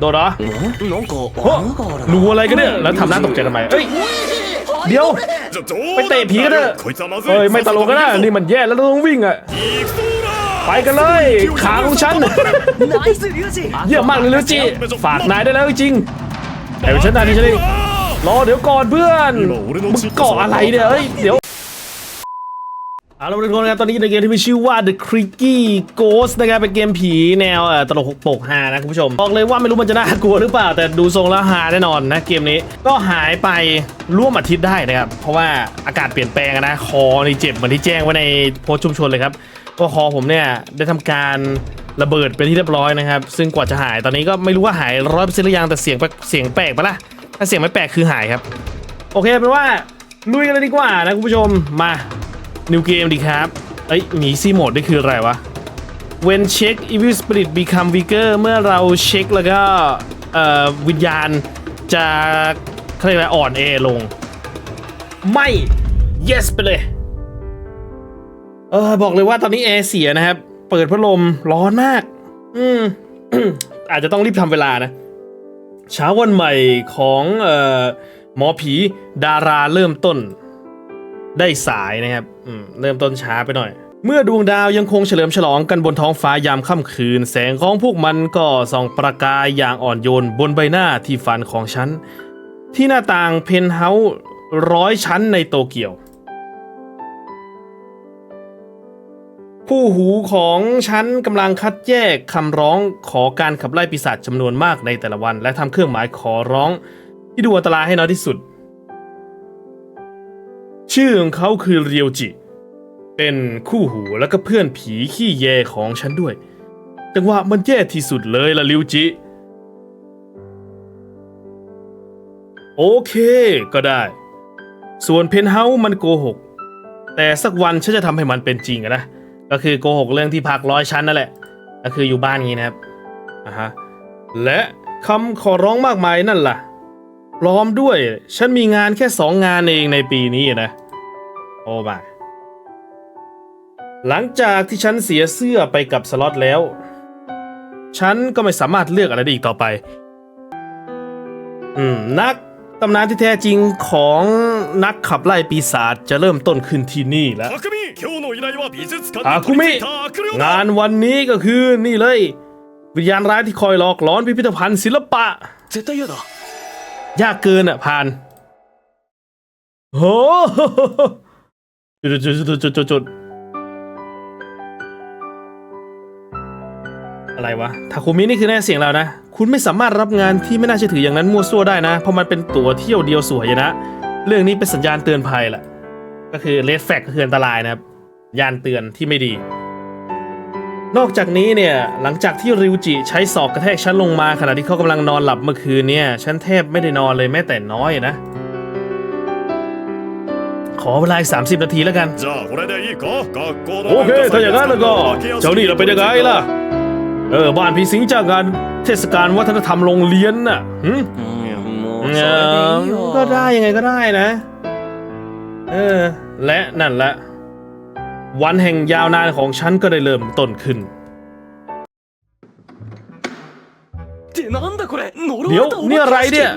โดนเหรอโอ้รู้อะไรกันเนี่ย แล้วทำหน้าตกใจทำไมเฮ้ย เดี๋ยว ไปเตะผีกันเถอะเฮ้ย ไม่ตลกกันนะนี่มันแย่แล้วต้องวิ่งอะ ไปกันเลย ขาของฉัน เยี่ยมมากเลยลิวจิ ฝากนายได้แล้วจริงแต่เป็นฉันนายนี่ฉันเองรอเดี๋ยวก่อนเพื่อนมึงเกาะอะไรเนี่ยเฮ้ย เดี๋ยว เอาละทุกคนครับตอนนี้ในเกมที่มีชื่อว่า The Creaky Ghost นะครับเป็นเกมผีแนวตลกปกฮานะคุณผู้ชม บอกเลยว่าไม่รู้มันจะน่ากลัวหรือเปล่า แต่ดูทรงแล้วฮาแน่นอนนะเกมนี้ก็หายไปร่วมอาทิตย์ได้นะครับ เพราะว่าอากาศเปลี่ยนแปลงนะ คอนี่เจ็บเหมือนที่แจ้งไว้ในโพสชุมชนเลยครับก็คอผมเนี่ยได้ทำการระเบิดเป็นที่เรียบร้อยนะครับ ซึ่งกว่าจะหายตอนนี้ก็ไม่รู้ว่าหายร้อยเปอร์เซ็นต์หรือยังแต่เสียงเสียงแปลกปะล่ะถ้าเสียงไม่แปลกคือหายครับ โอเคเป็นว่าลุยกันเลยดีกว่านะคุณผู้ชมมา นิวเกมดีครับเอ้ยหมีซีโหมดนี่คืออะไรวะ when check evil spirit become weaker เมื่อเราเช็คแล้วก็เอ่อวิญญาณจะเขาเรียกอะไรอ่อนแอลง ไม่ yes ไปเลย เออบอกเลยว่าตอนนี้แอร์เสียนะครับ เปิดพัดลมร้อนมาก อืมอาจจะต้องรีบทำเวลานะ เช้าวันใหม่ของเอ่อหมอผีดาราเริ่มต้น ได้สายนะครับเริ่มต้นช้าไปหน่อย เมื่อดวงดาวยังคงเฉลิมฉลองกันบนท้องฟ้ายามค่ำคืน แสงของพวกมันก็ส่องประกายอย่างอ่อนโยนบนใบหน้าที่ฝันของฉัน ที่หน้าต่างเพนท์เฮาส์ร้อยชั้นในโตเกียวผู้หูของฉันกำลังคัดแยกคำร้องขอการขับไล่ปีศาจจำนวนมากในแต่ละวัน และทำเครื่องหมายขอร้องที่ดูอันตรายให้น้อยที่สุด ชื่อของเขาคือเรียวจิ เป็นคู่หูและก็เพื่อนผีขี้แยของฉันด้วย จังหวะมันแย่ที่สุดเลยล่ะเรียวจิ โอเคก็ได้ ส่วนเพนเฮามันโกหก แต่สักวันฉันจะทำให้มันเป็นจริงนะ ก็คือโกหกเรื่องที่พักร้อยชั้นนั่นแหละ ก็คืออยู่บ้านงี้นะครับอะฮะ และคำขอร้องมากมายนั่นล่ะ พร้อมด้วย ฉันมีงานแค่สองงานเองในปีนี้นะ โอมา หลังจากที่ฉันเสียเสื้อไปกับสล็อตแล้ว ฉันก็ไม่สามารถเลือกอะไรได้อีกต่อไป อืม นักตำนานที่แท้จริงของนักขับไล่ปีศาจจะเริ่มต้นขึ้นที่นี่แล้วอาคุมิ งานวันนี้ก็คือนี่เลย วิญญาณร้ายที่คอยหลอกหลอนพิพิธภัณฑ์ศิลปะยากเกินอะผ่านโห จุดจุดจุดจุดจุดจุดอะไรวะทาคุมินี่คือแน่เสียงเรานะ คุณไม่สามารถรับงานที่ไม่น่าเชื่อถืออย่างนั้นมั่วซั่วได้นะ เพราะมันเป็นตั๋วเที่ยวเดียวสวยนะ เรื่องนี้เป็นสัญญาณเตือนภัยแหละ ก็คือเลดแฟกก็คืออันตรายนะครับยานเตือนที่ไม่ดี นอกจากนี้เนี่ย หลังจากที่ริวจิใช้ศอกกระแทกฉันลงมาขณะที่เขากำลังนอนหลับเมื่อคืนเนี่ย ฉันแทบไม่ได้นอนเลยแม้แต่น้อยนะ ขอเวลาสามสิบนาทีแล้วกัน โอเค ถ้าอย่างนั้นก็ เจ้านี่เราเป็นยังไงล่ะ เออ บ้านพีสิงจากงานเทศกาลวัฒนธรรมโรงเรียนน่ะหึก็ได้ยังไงก็ได้นะ เออ และนั่นละ วันแห่งยาวนานของฉันก็ได้เริ่มต้นขึ้น เดี๋ยวนี่อะไรเนี่ย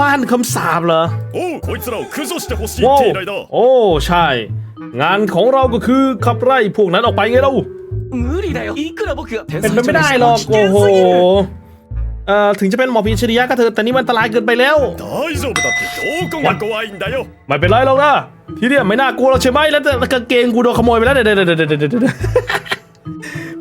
บ้านคำสาบเหรอ おうこいつらを駆除してほしいっ ว้า て ว 依頼だ โอ้ ใช่ งานของเราก็คือขับไล่พวกนั้นออกไปไงเรา 無理だよいくら僕が天 เป็นไป 才 ไม่ได้ じゃ หรอก 危 โอ้ 険 โห すぎる เอ่อ ถึงจะเป็นหมอผีอัจฉริยะก็เถอะแต่นี่มันอันตรายเกินไปแล้ว 大丈夫だってどこが怖いんだよ ไม่เป็นไรหรอกนะ ที่เนี่ยไม่น่ากลัวหรอกใช่ไหมแล้วแต่กางเกงกูโดนขโมยไปแล้วเดี๋ยวเดี๋ยวเดี๋ยวเดี๋ยวเดี๋ยวเดี๋ยว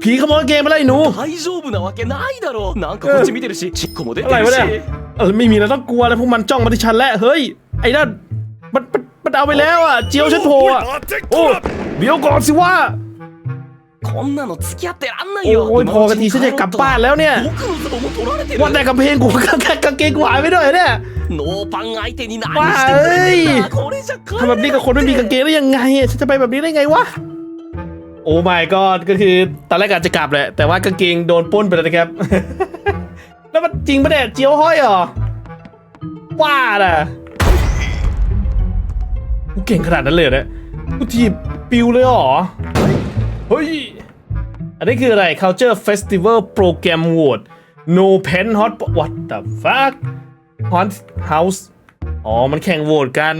ผีขโมยกางเกงไปแล้วไอ้หนู 大丈夫なわけないだろなんかこっち見てるしチッコも出て อะไร る วะเนี่ย し เออไม่มีแล้วต้องกลัวแล้วพวกมันจ้องมาที่ฉันแล้วเฮ้ย ไอ้นั่นมันมันมันเอาไปแล้วอ่ะ เจียวฉันโผล่ おい อ่ะ 待って โอ้ こら เดี๋ยวก่อนสิว่า こんなの付き合ってらんないよ โอ้ยพอกันทีฉันจะกลับบ้านแล้วเนี่ย 僕のズボンも取られてる วันแต่กางเพลงกู กางกางเกงกูหายไปด้วยเนี่ย ノーパン相手に何わあしてくれてんだこれじゃ ทำแบบนี้กับคนไม่มีกางเกงได้ยังไงอะฉันจะไปแบบนี้ได้ไงวะ โอ้ my god ก็คือตอนแรกอาจจะกลับแหละแต่ว่ากางเกงโดนปล้นไปแล้วนะครับ แล้วมันจริงปะเนี่ยเจียวห้อยเหรอว่าน่ะกูเก่งขนาดนั้นเลยเหรอเนี่ยกูทีบปิวเลยเหรอ เฮ้ย อันนี้คืออะไร Culture Festival Program Award no pen hot what the fuck hot house อ๋อ มันแข่งโหวตกัน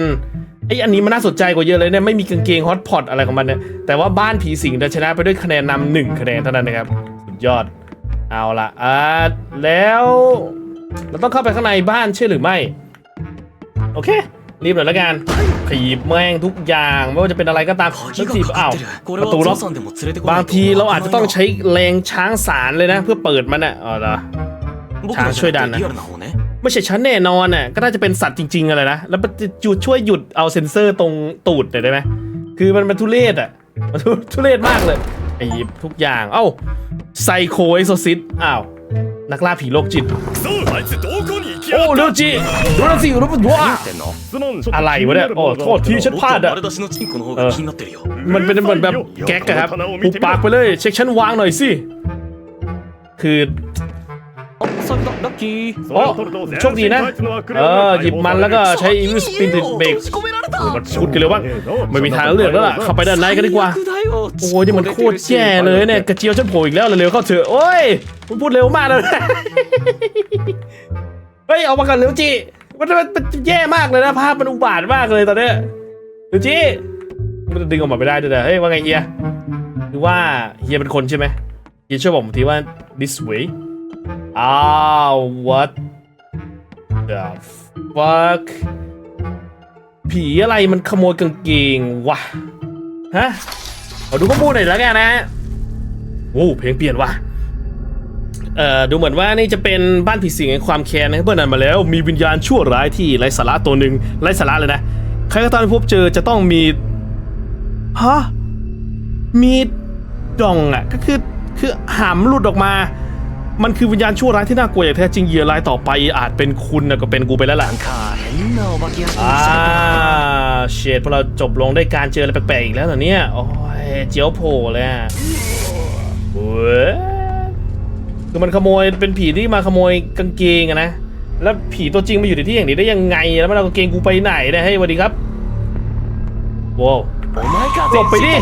ไออันนี้มันน่าสนใจกว่าเยอะเลยเนี่ยไม่มีกางเกงฮอตพอตอะไรของมันเนี่ยแต่ว่าบ้านผีสิงจะชนะไปด้วยคะแนนนำหนึ่งคะแนนเท่านั้นนะครับ สุดยอดเอาละอ่าแล้วเราต้องเข้าไปข้างในบ้านใช่หรือไม่ โอเค รีบหน่อยละกันถีบแม่งทุกอย่างไม่ว่าจะเป็นอะไรก็ตามต้องถีบอ้าวประตูล็อกบางทีเราอาจจะต้องใช้แรงช้างสารเลยนะ เพื่อเปิดมันอะอ๋อเหรอช้างช่วยดันนะ ไม่ใช่ฉันแน่นอนน่ะก็น่าจะเป็นสัตว์จริงๆอะไรนะแล้วจุดช่วยหยุดเอาเซ็นเซอร์ตรงตูดได้ไหมคือมันมันทุเรศอะมัทุเรศมากเลยไอ้ทุกอย่างเอ้าไซโคไอโซซิตอ้าวนักล่าผีโรคจิตโอ้เร็วจีดูนั่สิรู้ปะว่าอะไรวะเนี่ยโอ้โทษที่ฉันพลาดอะมันเป็นเหมือนแบบแก๊กครับปุบปากไปเลย เช็คฉันวางหน่อยสิคือ โอ้โชคดีนะ เออ หยิบมันแล้วก็ใช้อิวิสปินติดเบรกขุดกันเลยว่าไม่มีทางเลือกแล้วล่ะ เข้าไปด้านในกันดีกว่า โอ้ยนี่มันโคตรแย่เลยเนี่ย กระเจียวฉันโผล่อีกแล้วเร็วเข้าเถอะ โอ้ยมันพูดเร็วมากเลย เฮ้ย เอามากันเร็วจีมันมันแย่มากเลยนะภาพมันอุบาทมากเลยตอนเนี้ยเร็วจีมันจะดึงออกมาไม่ได้ด้วยนะเฮ้ยว่าไงเฮียหรือว่าเฮียเป็นคนใช่ไหมเฮียช่วยบอกผมทีว่า this way อ้าว what the fuck ผีอะไรมันขโมยกางเกงวะ ฮะ ขอดูข้อมูลหน่อยแล้วกันนะโอ้เพลงเปลี่ยนว่ะ เอ่อ ดูเหมือนว่านี่จะเป็นบ้านผีสิงแห่งความแค้นนะเพื่อนนั้นมาแล้ว มีวิญญาณชั่วร้ายที่ไร้สาระตัวหนึ่งไร้สาระเลยนะ ใครก็ตามที่พบเจอจะต้องมี ฮะ มีดองอะ ก็คือ คือหามหลุดออกมา มันคือวิญญาณชั่วร้ายที่น่ากลัวอย่างแท้จริงเยื่อรายต่อไปอาจเป็นคุณนะก็เป็นกูไปแล้วหลังคะอ่าเชดพอเราจบลงได้การเจออะไรแปลกๆอีกแล้วเนี่ยโอ้ยเจียวโผล่เลยอะเว้ยคือมันขโมยเป็นผีที่มาขโมยกางเกงนะแล้วผีตัวจริงมาอยู่ในที่อย่างนี้ได้ยังไง แล้วมันเอากางเกงกูไปไหนเนี่ยให้สวัสดีครับว้าว หลบไปดิ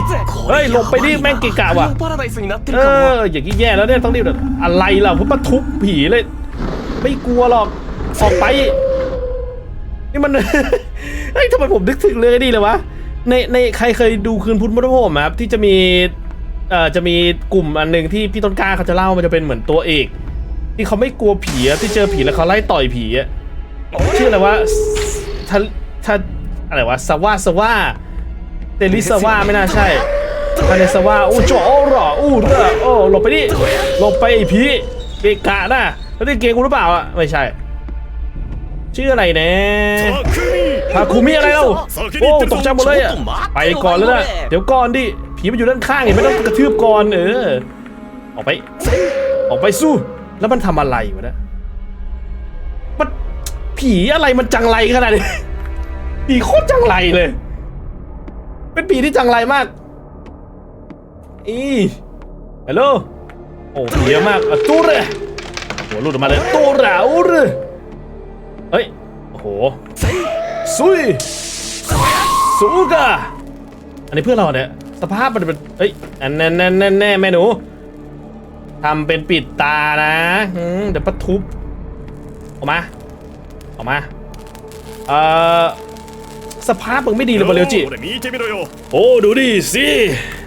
เฮ้ยหลบไปดิแม่งเกะกะว่ะ เอออย่างนี้แย่แล้วเนี่ยต้องรีบแบบอะไรล่ะพุทธทุบผีเลย ไม่กลัวหรอกออกไป นี่มัน เฮ้ยทำไมผมนึกถึงเรื่องนี้เลยวะ ในในใครเคยดูคืนพุทธมรทธโภมครับที่จะมีเอ่อจะมีกลุ่มอันหนึ่งที่พี่ต้นกล้าเขาจะเล่ามันจะเป็นเหมือนตัวเอก ที่เขาไม่กลัวผีที่เจอผีแล้วเขาไล่ต่อยผีอะชื่ออะไรวะทาทาอะไรวะสว่าสว่า เตลิสว่าไม่น่าใช่ทาเนสว่าอู้จ่อโอ้หรออู้เรอโอ้หลบไปดิหลบไปไอ้ผีเกะกะนะแล้วนี่เกงกูหรือเปล่าอะไม่ใช่ ชื่ออะไรนะทาคุมิอะไรเล่าโอ้ตกใจหมดเลยอะไปก่อนแล้วนะเดี๋ยวก่อนดิผีมันอยู่ด้านข้างเห็นไหมต้องกระทืบก่อนเออออกไป ออกไปสู้ แล้วมันทำอะไรวะนี่ยมันผีอะไรมันจังไรขนาดนี้ผีโคตรจังไรเลย เป็นผีที่จังไรมาก อีฮัลโหลโอ้ผีเยอะมากอะตูเรหัวหลุดออกมาเลยตูรอูเรเฮ้ย โอ้โหซุยสูกะอันนี้เพื่อนเราเนี่ย สภาพมันเป็นเฮ้ยอันแน่แน่แน่แน่แม่หนูทำเป็นปิดตานะเดี๋ยวปะทุบ ออกมา ออกมา เอ่อ สภาพมึงไม่ดีเลยบาเรลจิโอ้ดูดิสิโ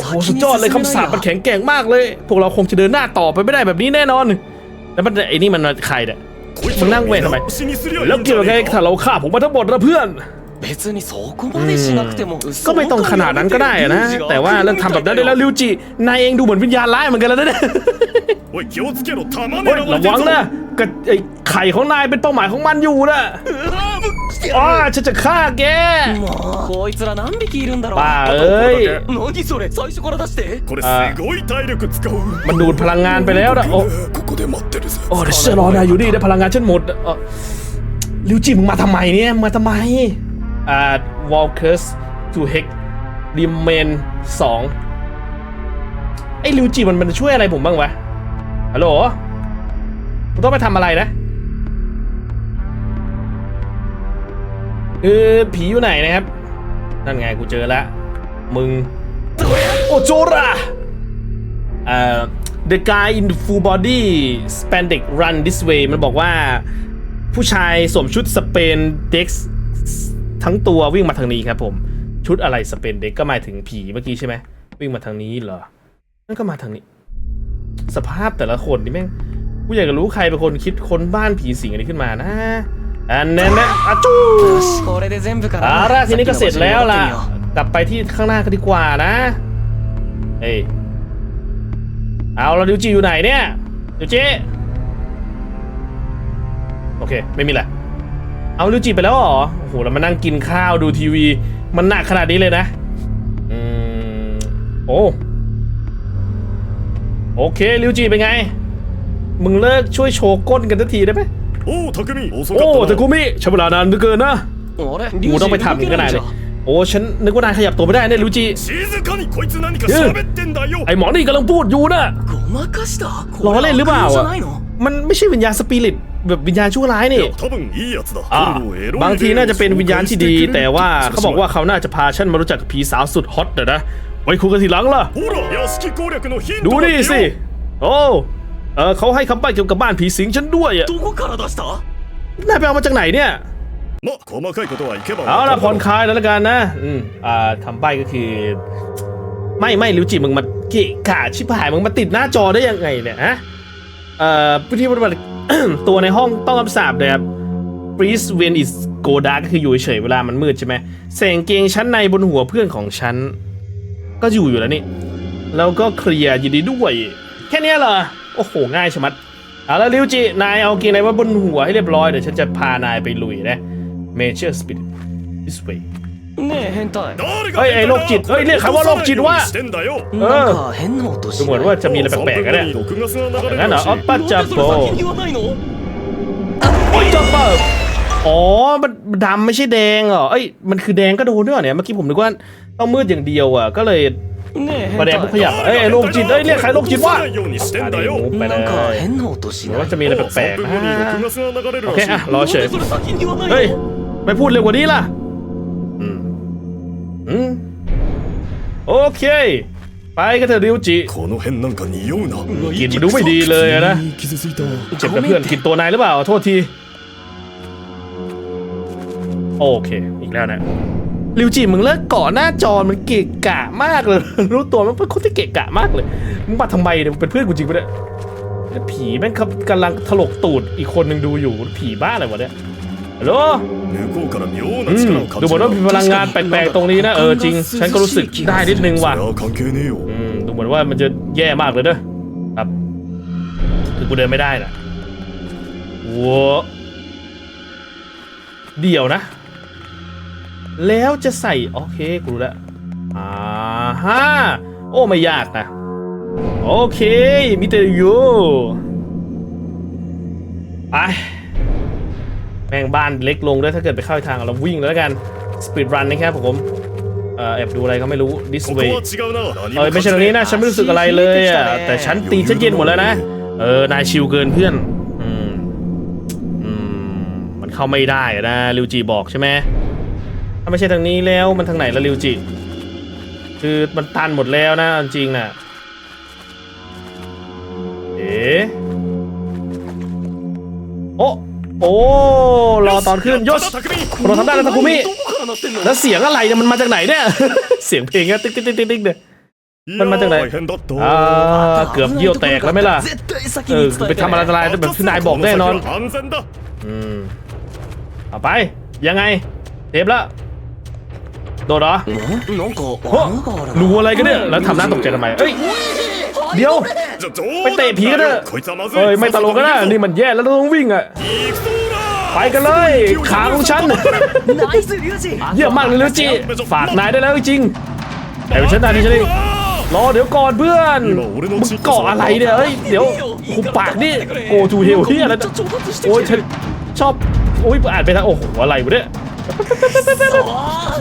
อ้โหสุดยอดเลยคำสาปมันแข็งแกร่งมากเลย พวกเราคงจะเดินหน้าต่อไปไม่ได้แบบนี้แน่นอน แล้วมันไอ้นี่มันใครเนี่ยมึงนั่งเวททำไมแล้วเกี่ยวกับไงถ้าเราฆ่าผมมาทั้งหมดนะเพื่อนก็ไม่ต้องขนาดนั้นก็ได้นะ แต่ว่าเรื่องทำแบบนั้นได้แล้วลิวจินายเองดูเหมือนวิญญาณร้ายเหมือนกันแล้วเนี่ย おい気をつけろ玉 เฮ้ย 狙わ ระ れて วัง るぞ นะกับไอ้ไข่ของนายเป็นเป้าหมายของมันอยู่นะอ๋อฉันจะฆ่าแก もうこいつら何匹いるんだろうบ้าเอ้ย 何それ最初から出してこれすごい体力使う มันดูดพลังงานไปแล้วนะโอ้ ここで待ってるぜ โอ้เดี๋ยวฉันจะรอนายอยู่นี่ได้พลังงานฉันหมดเอ่อริวจิมึงมาทำไมเนี่ย มาทำไม อ่า Walkers to Hex Remain 2 ไอ้ริวจิมันมันช่วยอะไรผมบ้างวะ ฮัลโหลผมต้องไปทำอะไรนะเออผีอยู่ไหนนะครับ นั่นไงกูเจอแล้วมึง โอโจระเอ่อ the guy in the full body spandex run this way มันบอกว่า ผู้ชายสวมชุดสเปนเด็กทั้งตัววิ่งมาทางนี้ครับผม ชุดอะไรสเปนเด็กก็หมายถึงผีเมื่อกี้ใช่ไหมวิ่งมาทางนี้เหรอนั่นก็มาทางนี้ สภาพแต่ละคนนี่แม่งกูอยากจะรู้ใครเป็นคนคิดค้นบ้านผีสิงอะไรขึ้นมานะอันนั้นนะอาจูอาราทีนี้ก็เสร็จแล้วล่ะ กลับไปที่ข้างหน้ากันดีกว่านะเอ้เอาเราดิวจิอยู่ไหนเนี่ยดิวจิโอเค ไม่มีแหละเอาดิวจิไปแล้วเหรอโอ้โหเรามานั่งกินข้าวดูทีวี มันหนักขนาดนี้เลยนะ อืม โอ้ โอเคริวจิเป็นไง มึงเลิกช่วยโชก้นกันทันทีได้ไหมโอ้ทากุมิโอ้ทากุมิใช้เวลานานเหลืเกินนะกูต้องไปทำกันนายเลยโอ้ฉันนึกว่านายขยับตัวไม่ได้เนี่ยริวจิไอหมอนี่กำลังพูดอยู่นะล้อเล่นหรือเปล่าอะมันไม่ใช่วิญญาณสปิริตแบบวิญญาณชั่วร้ายนี่บางทีน่าจะเป็นวิญญาณที่ดี แต่ว่าเขาบอกว่าเขาน่าจะพาฉันมารู้จักกับผีสาวสุดฮอตนะ ไปคุยกันทีหลังล่ะ ดูนี่สิ โอ้เออเขาให้คำใบ้เกี่ยวกับบ้านผีสิงฉันด้วยอะนายไปเอามาจากไหนเนี่ย เอาละผ่อนคลายแล้วละกันนะ อืม อ่าคำใบ้ก็คือ ไม่ไม่ริวจิมึงมาเกะกะชิบหายมึงมาติดหน้าจอได้ยังไงเนี่ยฮะ เอ่อพิธีปฏิบัติตัวในห้องต้องคำสาบเลยครับปรีสเวนอิสโกดาก็คืออยู่เฉยเวลามันมืดใช่ไหมเสงเกงชั้นในบนหัวเพื่อนของฉัน ก็อยู่อยู่แล้วนี่ แล้วก็เคลียร์ยินดีด้วย แค่นี้เหรอ โอ้โห ง่ายชะมัด เอาละริวจิ นายเอาเกงในไว้บนหัวให้เรียบร้อย เดี๋ยวฉันจะพานายไปลุยนะ Major Speed this way เฮ้ยไอ้โรคจิตเฮ้ยเรียกคำว่าโรคจิตว่าเออดูเหมือนว่าจะมีอะไรแปลกๆกันแน่งั้นเหรออ๊อปปัาจโป้จับโบอ๋อ มันดำไม่ใช่แดงเหรอ เอ้ย มันคือแดงก็โดนด้วยเนี่ย เมื่อกี้ผมนึกว่า ต้องมืดอย่างเดียวอะก็เลยประเด็นพวกขยับเอ้ยโรคจิตเอ้ยเรียกใครโรคจิตวะไปเลยว่าจะมีอะไรแปลกๆโอเคอะรอเฉยเฮ้ยไปพูดเร็วกว่านี้ล่ะอืมโอเคไปก็เถอะริวจิกินดูไม่ดีเลยนะเจ็บกับเพื่อนกินตัวนายหรือเปล่าโทษทีโอเคอีกแล้วนะ ลิวจีมึงเลิกเกาะหน้าจอมันเกะกะมากเลย รู้ตัวมันเป็นคนที่เกะกะมากเลยมึงมาทำไมเนี่ยเป็นเพื่อนกูจริงปะเนี่ยแล้ผีแม่งกำลังถลกตูดอีกคนหนึ่งดูอยู่ผีบ้าอะไรวะเนี่ยฮัลโหลดูเหมือนว่ามีพลังงานแปลกๆตรงนี้นะเออจริง ฉันก็รู้สึกได้นิดนึงว่ะดูเหมือนว่ามันจะแย่มากเลยเด้อครับคือกูเดินไม่ได้นะโวัเดี่ยวนะ แล้วจะใส่โอเคกูรู้แล้วอ่าฮะโอ้ไม่ยากนะโอเคมิเตโยไปแม่งบ้านเล็กลงด้วยถ้าเกิดไปเข้าทางเราวิ่งแล้วกันสปีดรันนะครับผมแอบดูอะไรก็ไม่รู้ดิสเ way เออไม่ใช่ตรงนี้นะฉันไม่รู้สึกอะไรเลยอะแต่ฉันตีฉันเย็นหมดแล้วนะ เออนายชิวเกินเพื่อนอืมอืมมันเข้าไม่ได้นะลิวจีบอกใช่ไหม ถ้าไม่ใช่ทางนี้แล้วมันทางไหนละริวจิ คือมันตันหมดแล้วนะจริงนะ่ะ เอ๋โอ้โอ้รอตอนขึ้นยศรอทำได้แล้วทาคุมิแล้วเสียงอะไรเนี่ยมันมาจากไหนเนี่ย เสียงเพลงอะติ๊กติ๊กติ๊กติ๊กเนี่ยมันมาจากไหนอ่าเกือบเยี่ยวแตกแล้วไหมล่ะเออไปทำอะไรอะไรายแบบที่นายบอกแน่นอนอืมเอาไปยังไงเทปละ โดนเหรอโหรู้อะไรกันเนี่ย แล้วทำหน้าตกใจทำไมเฮ้ย เดี๋ยว ไปเตะผีกันเถอะเฮ้ย ไม่ตลกกันนะ นี่มันแย่แล้วต้องวิ่งอะ ไปกันเลย ขาของฉัน เยี่ยมมากเลยลิวจิฝากนายได้แล้วจริงแต่ฉันนายนี่ฉันเองรอเดี๋ยวก่อนเพื่อนมึงก่ออะไรเนี่ยเฮ้ย เดี๋ยวคุปปากนี่โกจูเฮลที่อะไรโอ้ยฉันชอบ โอ้ยอ่านไปทางโอ้โหอะไรวะเนี่ย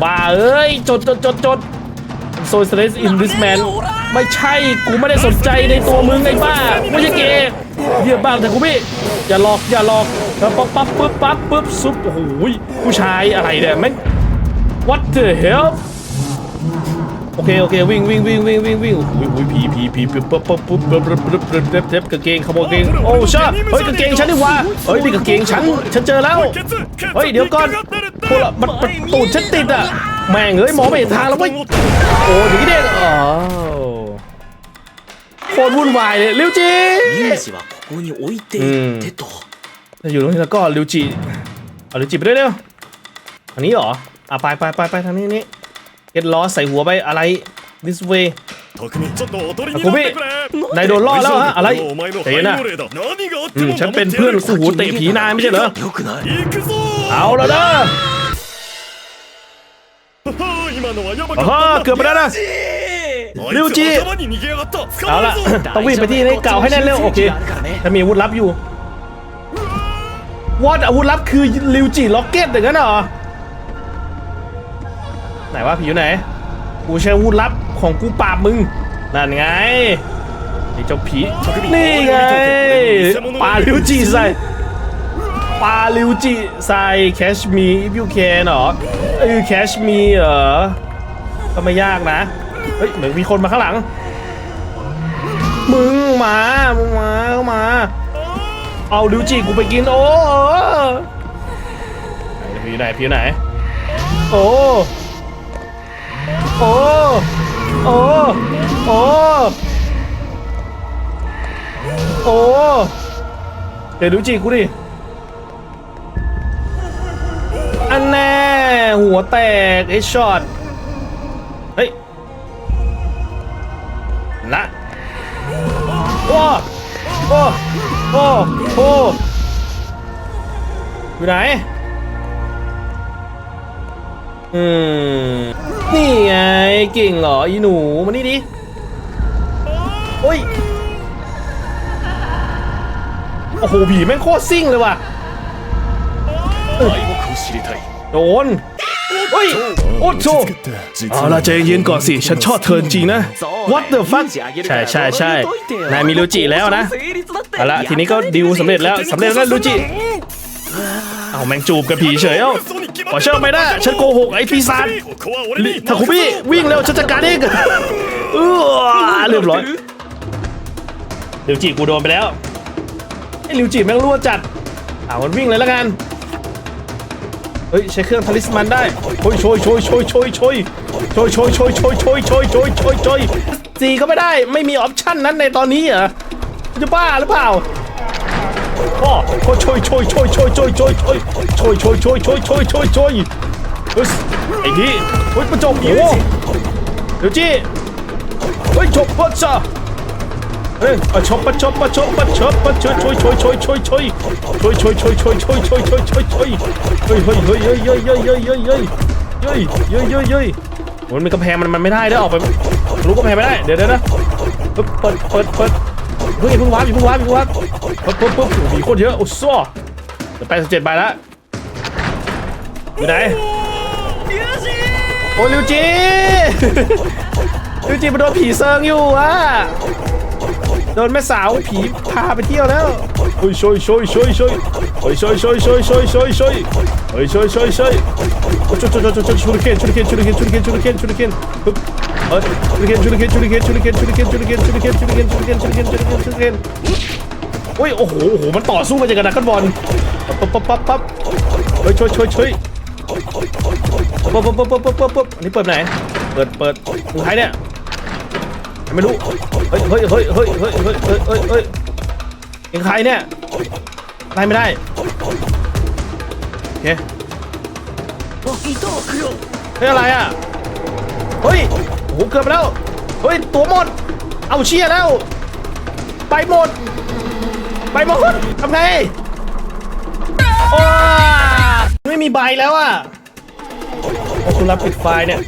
บ้าเอ้ย จดจดจดจดโซเซเลสอินดิสแมนไม่ใช่ กูไม่ได้สนใจในตัวมึงไอ้บ้าไม่ใช่เกย์เยี่ยบ้างแต่กูพี่ อย่าหลอก อย่าหลอกแล้วปั๊บปั๊บปึ๊บปั๊บปึ๊บซุปโอ้โหผู้ชายอะไรเนี่ยแม่ง what the hell โอเค โอเค วิ่งวิ่งวิ่งวิ่งวิ่งวิ่งวิ่งโอ้ยผีผีผีปึ๊บปั๊บปึ๊บปึ๊บปึ๊บปึ๊บปึ๊บปึ๊บปึ๊บกางเกงขโมยกางเกงโอ้ใช่เฮ้ยกางเกงฉันนี่ว่าเฮ้ยนี่กางเกงฉันฉันเจอแล้วเฮ้ยเดี๋ยวก่อน พวกเรามันมันตูดฉันติดอ่ะแม่งเอ้ยมองไม่เห็นทางแล้วเว้ยโอ้อย่างนี้เด้งอ๋อโคตรวุ่นวายเลยริวจิ ミュージはここに置いていってと จะอยู่ตรงนี้แล้วก็ริวจิเอาริวจิไปด้วยเร็วอันนี้เหรออ่ะไปไปไปไปทางนี้นี่เก็ตล้อใส่หัวไปอะไร this way 匠ちょっとおとりになってくれ นายโดนล่อแล้วฮะอะไร お前の ใจเย็นนะ 背後霊だ何があっ อื て ม も ฉัน 守 เป็น って เพื่ や อน る คู่หูเตะผีนายไม่ใช่เหรอ よくない行くぞ เอาแล้วนะ ฮ่าเกือบไปแล้วนะริวจิเอาละต้องวิ่งไปที่นี่เก่าให้แน่นเร็วโอเคถ้ามีอาวุธลับอยู่วอดอาวุธลับคือลิวจิล็อกเก็ตอย่างนั้นเหรอไหนวะผีอยู่ไหนกูใช้อาวุธลับของกูปราบมึงนั่นไงไอ้เจ้าผีนี่ไงปาลิวจิใส่ ปาริวจิใส่แคชมี if you can เหรอเออแคชมีเหรอก็ไม่ยากนะ เฮ้ย เหมือนมีคนมาข้างหลัง มึงมา มึงมา เข้ามา เอาลิวจิกูไปกิน โอ้ไหนพี่ไหนพี่ไหน โอ้ โอ้ โอ้ โอ้ โอ้ เดี๋ยวลิวจิกูดิ หัวแตกไอ้ช็อตเฮ้ยละโอ้โอ้โอ้โอ้อยู่ไหนอืมนี่ไงเก่งเหรออีหนูมานี่ดิโอ้ยโอ้โหผีแม่งโคตรซิ่งเลยว่ะโดน เฮ้ยโอ้โหเอาละใจเย็นก่อนสิ ฉันชอบเธอจริงนะ What the fuck ใช่ใช่ใช่นายมีลูจิแล้วนะเอาละทีนี้ก็ดิวสำเร็จแล้วสำเร็จแล้วลูจิเอาแมงจูบกับผีเฉยเอ้าขอเชื่อไม่ได้ฉันโกหกไอ้ปีศาจทาคุบี้วิ่งเร็วฉันจัดการเองเเรียบร้อยลิวจิกูโดนไปแล้วไอ้ลิวจิแม่งรั่วจัดเอามันวิ่งเลยละกัน เฮ้ยใช้เครื่องทาลิสมันได้โชยโชยโชยโชยโชยโชยโชยโชยโชยโชยโชยโชยโชยโชยโชยจีก็ไม่ได้ไม่มีออปชั่นนั้นในตอนนี้เหรอจะบ้าหรือเปล่าโอ้โอ้ช่วยช่วยช่วยช่วยช่วยช่วยช่วยช่วยช่วยช่วยช่วยช่วยช่วยช่วยเฮ้ยไอ้นี่เฮ้ยประจบโอ้เดี๋ยวจีเฮ้ยชกปัชชา เฮ้ยประชกปัชชกปัชชกปัชชกปัชช่วยช่วยช่วยช่วยช่วยช่วยช่วยช่วยช่วยช่วยช่วยช่วยช่วยช่วยช่วยเฮ้ยเฮ้ยเฮ้ยเฮ้ยเฮ้ยเฮ้ยเฮ้ยเฮ้ยเฮ้ยเฮ้ยเฮ้ยเฮ้ยเฮ้ยมันเป็นกำแพงมันมันไม่ได้เด้อออกไปรู้กำแพงไม่ได้เดี๋ยวเดี๋ยวนะเปิดเปิดเปิดเปิดเฮ้ยเพิ่งวาร์ปอย่เพิ่งวาร์ปอย่เพิ่งวาร์ปปุ๊บปุ๊บปุ๊บโอ้โหมีโคตรเยอะโอ้ซ้อเดี๋ยวแปดสิบเจ็ดใบละอยู่ไหนโอ้ลิวจีลิวจีมาโดนผีเซิงอยู่อะ โดนแม่สาวผีพาไปเที่ยวแล้วโอ้ยช่วยช่วยช่วยช่วยโอ้ยช่วยช่วยช่วยช่วยช่วยช่วยโอ้ยช่วยช่วยช่วยโอยช่วยช่วยช่วยช่วยชูริเคนชูริเคนชูริเคนชูริเคนชูริเคนชูริเคนปึ๊บเอ้ยชูริเคนชูริเคนชูริเคนชูริเคนชูริเคนชูริเคนชูริเคนชูริเคนชูริเคนชูริเคนชูริเคนชูริเคนชูริเคนโอ้ยโอ้โหโอ้โหมันต่อสู้มาจากกระดาษกันบอลปั๊บปั๊บปั๊บปั๊บเฮ้ยช่วยช่วยช่วยปั๊บปั๊บปั๊บปั๊บปั๊บปั๊บปั๊บอันนี้เปิดไหนเปิดเปิดมึงใครเนี่ย ไม่รู้เฮ้ยเฮ้ยเฮ้ยเฮ้ยเฮ้ยเฮ้ยเฮ้ยเฮ้ยเฮ้ใครเนี่ยไล่ไม่ได้โอเคเฮ้ยอะไรอะเฮ้ยโอ้โหเกือบแล้วเฮ้ยตัวหมด เอาเชียแล้ว ไปหมด ไปหมดทำไงโอ้ไม่มีใบแล้วอะคุณรับปิดไฟเนี่ย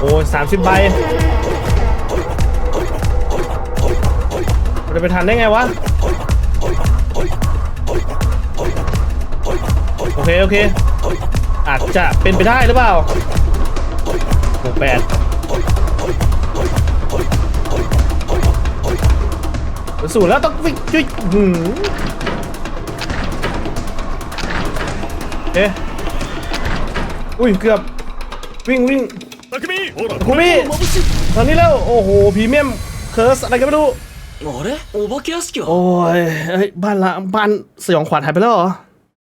โอ้สามสิบใบมันจะไปทันได้ไงวะ โอเค โอเค อาจจะเป็นไปได้หรือเปล่าหกแปดสูดแล้วต้องวิ่งจุ๊ยหืมเอ๊ะ อุ้ย เกือบ วิ่งวิ่ง คุณพี่ตอนนี้แล้ว โอ้โหพรีเมียมเคิร์สอะไรกันไม่รู้ あれお化け屋敷は โอ้ยเฮ้ย บ้านละบ้านสยองขวัญหายไปแล้วเหรอ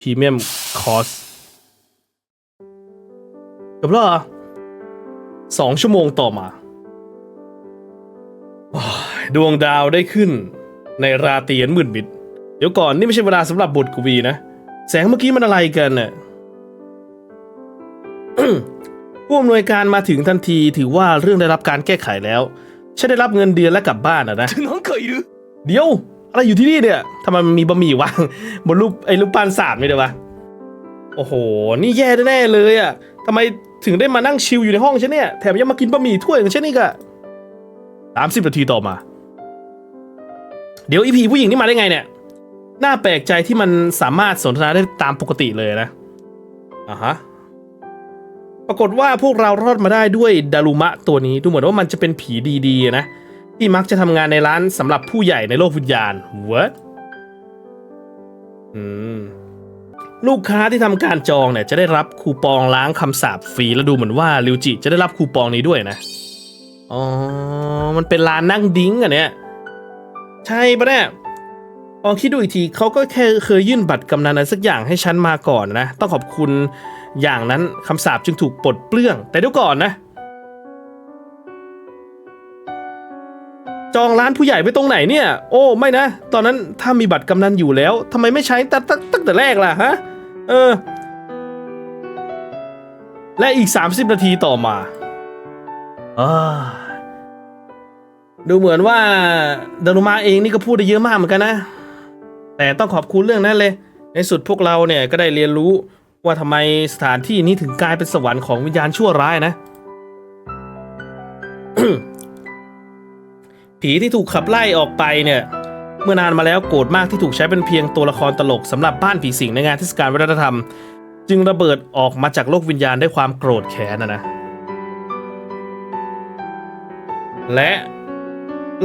พรีเมียมคอร์สจบแล้วเหรอสองชั่วโมงต่อมาโอ้ยดวงดาวได้ขึ้น ในราตรีอันมืดมิด เดี๋ยวก่อนนี่ไม่ใช่เวลาสำหรับบทกวีนะ แสงเมื่อกี้มันอะไรกันน่ะ ผู้อำนวยการมาถึงทันทีถือว่าเรื่องได้รับการแก้ไขแล้วฉันได้รับเงินเดือนและกลับบ้านอะนะ น้องเคยหรือเดี๋ยว อะไรอยู่ที่นี่เนี่ยทำไมมันมีบะหมี่วางบนรูปไอ้รูปปานสามไม่ได้วะโอ้โห นี่แย่แน่เลยอะทำไมถึงได้มานั่งชิลอยู่ในห้องฉันเนี่ย แถมยังมากินบะหมี่ถ้วยของฉันนี่กะสามสิบนาทีต่อมา เดี๋ยวอีพีผู้หญิงนี่มาได้ไงเนี่ย น่าแปลกใจที่มันสามารถสนทนาได้ตามปกติเลยนะอะฮะ ปรากฏว่าพวกเรารอดมาได้ด้วยดารุมะตัวนี้ดูเหมือนว่ามันจะเป็นผีดีๆนะ ที่มักจะทำงานในร้านสำหรับผู้ใหญ่ในโลกวิญญาณ What อืมลูกค้าที่ทำการจองเนี่ยจะได้รับคูปองล้างคำสาปฟรีแล้วดูเหมือนว่าริวจิจะได้รับคูปองนี้ด้วยนะ อ๋อ มันเป็นร้านนั่งดิ้งอะเนี่ย ใช่ปะเนี่ยลองคิดดูอีกทีเขาก็แค่เคยยื่นบัตรกำนันอะไรสักอย่างให้ฉันมาก่อนนะ ต้องขอบคุณ อย่างนั้นคำสาปจึงถูกปลดเปลื้อง แต่เดี๋ยวก่อนนะ จองร้านผู้ใหญ่ไว้ตรงไหนเนี่ย โอ้ไม่นะ ตอนนั้นถ้ามีบัตรกำนันอยู่แล้วทำไมไม่ใช้ตั้งตั้งตั้งแต่แรกล่ะฮะ เออ และอีก 30 นาทีต่อมาอาดูเหมือนว่าดารุมาเองนี่ก็พูดได้เยอะมากเหมือนกันนะ แต่ต้องขอบคุณเรื่องนั้นเลย ในสุดพวกเราเนี่ยก็ได้เรียนรู้ ว่าทำไมสถานที่นี้ถึงกลายเป็นสวรรค์ของวิญญาณชั่วร้ายนะ ผีที่ถูกขับไล่ออกไปเนี่ย เมื่อนานมาแล้วโกรธมากที่ถูกใช้เป็นเพียงตัวละครตลกสำหรับบ้านผีสิงในงานเทศกาลวัฒนธรรม จึงระเบิดออกมาจากโลกวิญญาณด้วยความโกรธแค้นนะนะ และ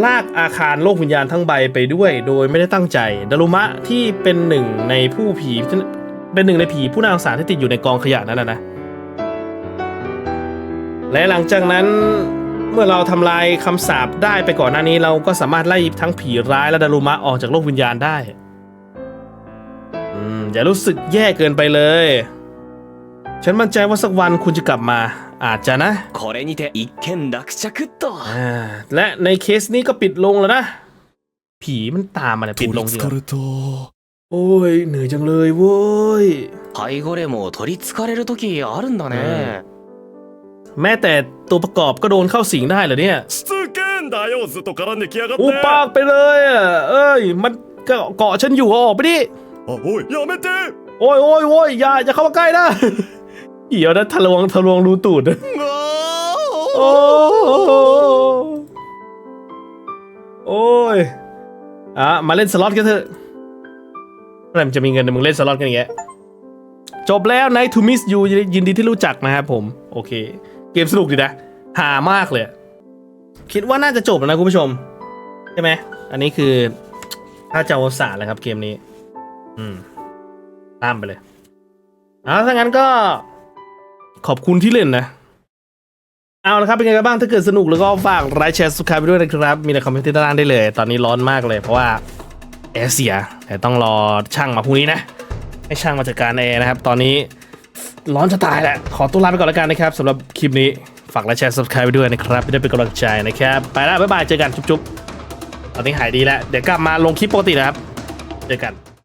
ลากอาคารโลกวิญญาณทั้งใบไปด้วย โดยไม่ได้ตั้งใจดารุมะที่เป็นหนึ่งในผู้ผี เป็นหนึ่งในผีผู้นำสารที่ติดอยู่ในกองขยะนั่นแหละนะ และหลังจากนั้นเมื่อเราทำลายคำสาปได้ไปก่อนหน้านี้เราก็สามารถไล่ทั้งผีร้ายและดารุมะออกจากโลกวิญญาณได้อย่ารู้สึกแย่เกินไปเลย ฉันมั่นใจว่าสักวันคุณจะกลับมา อาจจะนะและในเคสนี้ก็ปิดลงแล้วนะ ผีมันตามมาเนี่ยปิดลงจริง โอ้ยเหนื่อยจังเลยเว้ย 背後霊も取りつかれる時あるんだね、แม้แต่ตัวประกอบก็โดนเข้าสิงได้เหรอเนี่ย しつけんだよずっと絡んできやがって อูปากไปเลยอ่ะ เอ้ย มันเกาะเกาะฉันอยู่เอาออกไปดิ あおいやめて โอ้ยโอ้ยโอ้ยอย่าอย่าเข้ามาใกล้นะ เหี่ยวนะทะลวงทะลวงรูตูดนะโอ้โอ้ยอ่ะมาเล่นสล็อตกันเถอะ เมื่อไรมันจะมีเงินมึงเล่นสล็อตกันอย่างเงี้ยจบแล้ว Night to Miss You ยินดีที่รู้จักนะครับผม โอเค เกมสนุกดีนะ หามากเลย คิดว่าน่าจะจบแล้วนะคุณผู้ชม ใช่ไหม อันนี้คือ ถ้าจะเอาสารแล้วครับเกมนี้ อืมตามไปเลยเอาถ้างั้นก็ขอบคุณที่เล่นนะ เอาละครับ เป็นไงกันบ้างถ้าเกิดสนุกแล้วก็ฝากไลค์แชร์สคายไปด้วยนะครับ มีในคอมเมนต์ที่ด้านล่างได้เลย ตอนนี้ร้อนมากเลยเพราะว่า แอร์เสียแต่ต้องรอช่างมาพรุ่งนี้นะ ให้ช่างมาจัดการแอร์นะครับ ตอนนี้ร้อนจะตายแหละ ขอตัวลาไปก่อนแล้วกันนะครับสำหรับคลิปนี้ ฝากไลค์แชร์ subscribe ไปด้วยนะครับจะได้เป็นกำลังใจนะครับ ไปแล้วบ๊ายบาย เจอกัน จุ๊บๆ ตอนนี้หายดีแล้ว เดี๋ยวกลับมาลงคลิปปกตินะครับ เจอกัน